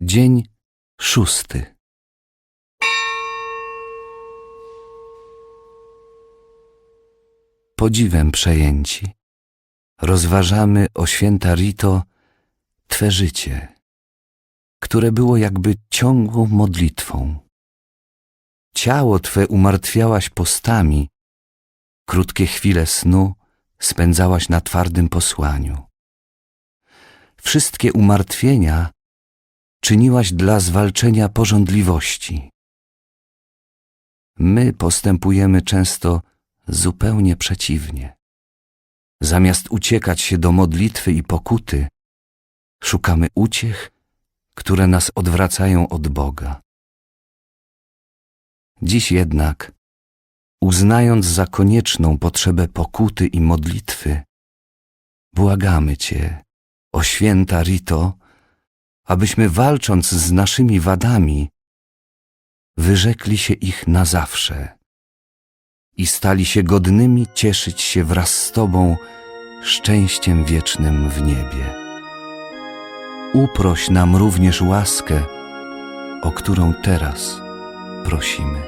Dzień szósty. Podziwem przejęci rozważamy o święta Rito Twe życie, które było jakby ciągłą modlitwą. Ciało Twe umartwiałaś postami, krótkie chwile snu spędzałaś na twardym posłaniu. Wszystkie umartwienia czyniłaś dla zwalczenia pożądliwości. My postępujemy często zupełnie przeciwnie. Zamiast uciekać się do modlitwy i pokuty, szukamy uciech, które nas odwracają od Boga. Dziś jednak, uznając za konieczną potrzebę pokuty i modlitwy, błagamy Cię, o święta Rito, abyśmy walcząc z naszymi wadami, wyrzekli się ich na zawsze i stali się godnymi cieszyć się wraz z Tobą szczęściem wiecznym w niebie. Uproś nam również łaskę, o którą teraz prosimy.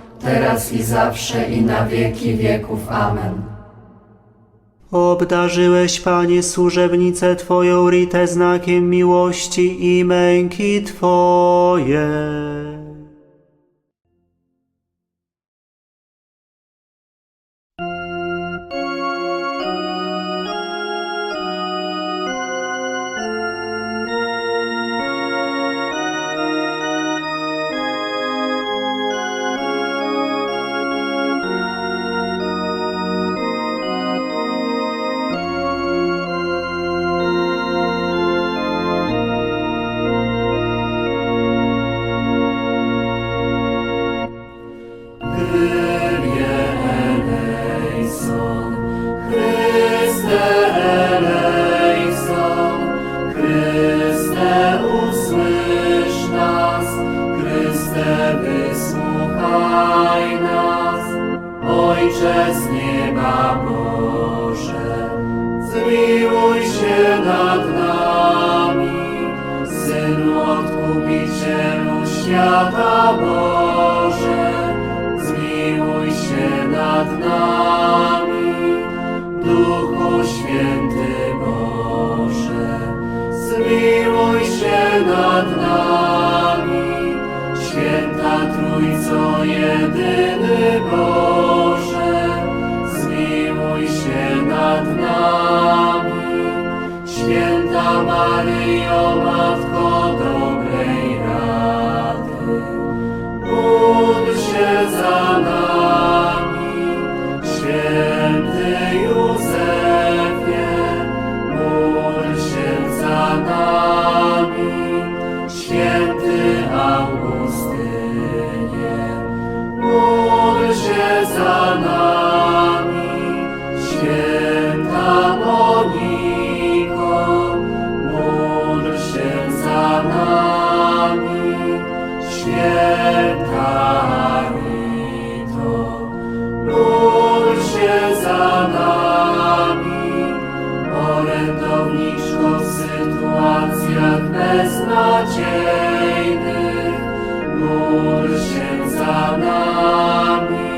teraz i zawsze i na wieki wieków. Amen. Obdarzyłeś, Panie, służebnicę Twoją Ritę znakiem miłości i męki Twoje. Nieba Boże, zmiłuj się nad nami, Synu Odkupicielu świata Boże, zmiłuj nad nami, Święta Maryjo, Matko módl się za nami,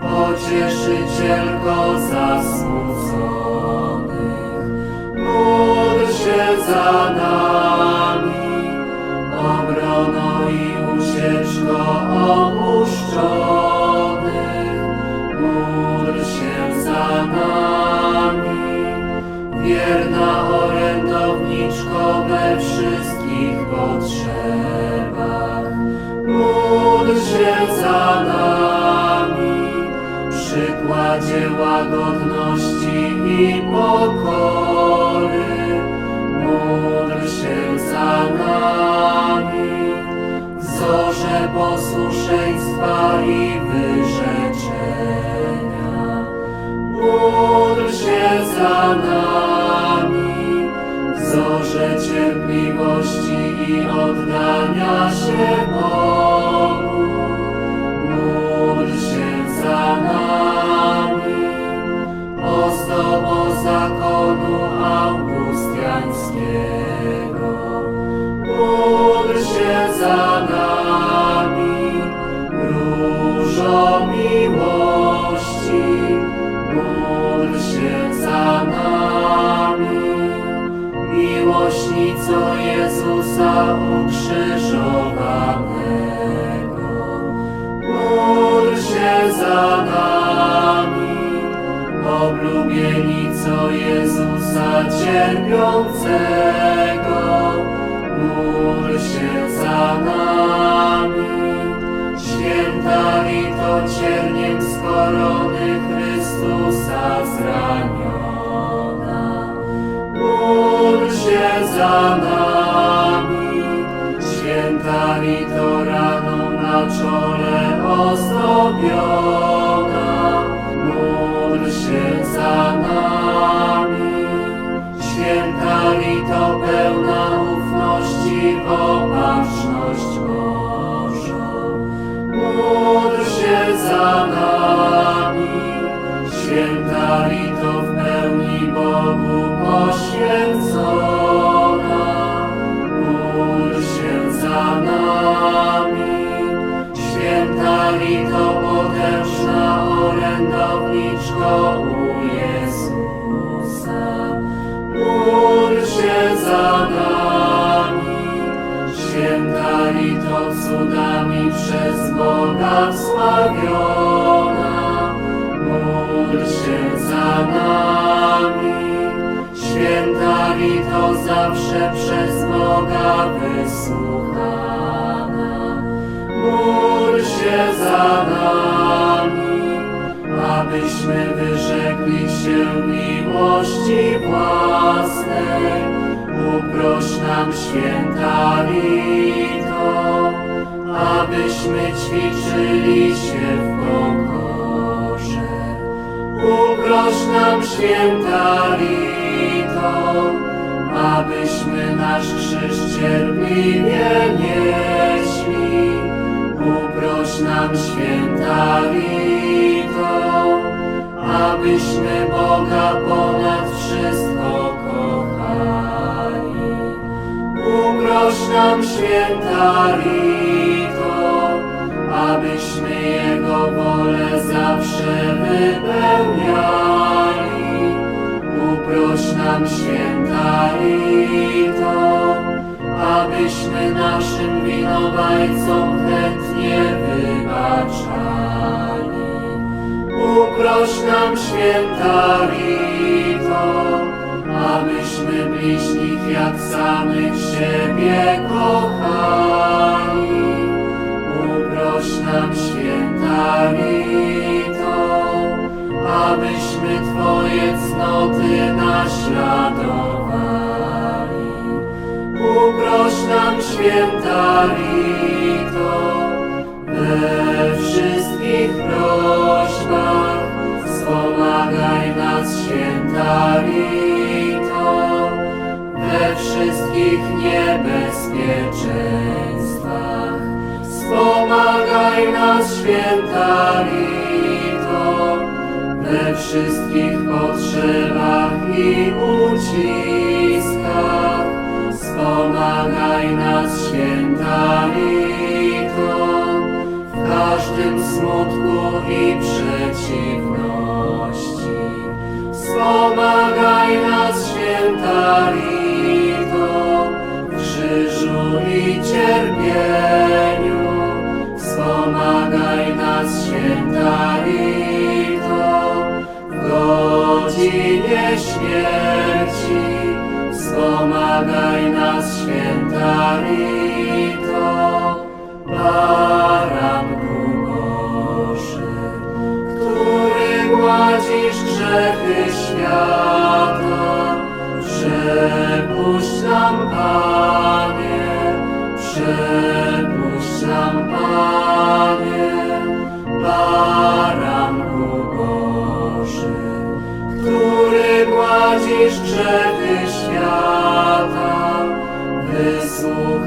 pocieszycielko zasmuconych, módl się za nami. Łagodności i pokory, módl się za nami. W zorze posłuszeństwa i wyrzeczenia, módl się za nami. W zorze cierpliwości i oddania się Bogu, cierpiącego, módl się za nami. Święta Rito cierniem z korony Chrystusa zraniona, módl się za nami. Święta Rito raną na czole ozdobiona, módl się módl się za nami. Święta Święta Rito cudami przez Boga wsławiona, módl się za nami. Święta Rito zawsze przez Boga wysłuchana, módl się za nami, abyśmy wyrzekli się miłości własnej. Uproś nam święta Rito, abyśmy ćwiczyli się w pokorze. Uproś nam święta Rito, abyśmy nasz krzyż cierpliwie nieśli. Uproś nam święta Rito, abyśmy Boga ponad Uproś nam święta Rito, abyśmy Jego wolę zawsze wypełniali. Uproś nam święta Rito, abyśmy naszym winowajcom chętnie wybaczali. Uproś nam święta Rito, abyśmy bliźnich jak samych siebie kochali. Uproś nam święta Rito, abyśmy Twoje cnoty naśladowali. Uproś nam święta Rito, we wszystkich wszystkich niebezpieczeństwach. Wspomagaj nas święta Rito, we wszystkich potrzebach i uciskach. Wspomagaj nas święta Rito, w każdym smutku i przeciwności. Wspomagaj nas święta Rito, w krzyżu i cierpieniu. Wspomagaj nas święta Rito, w godzinie śmierci. Wspomagaj nas święta Rito, Baranku Boży, który gładzisz grzechy świata,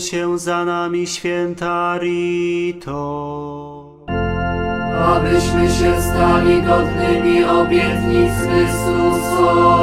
Się za nami, święta Rito. abyśmy się stali godnymi obietnic Chrystusowych.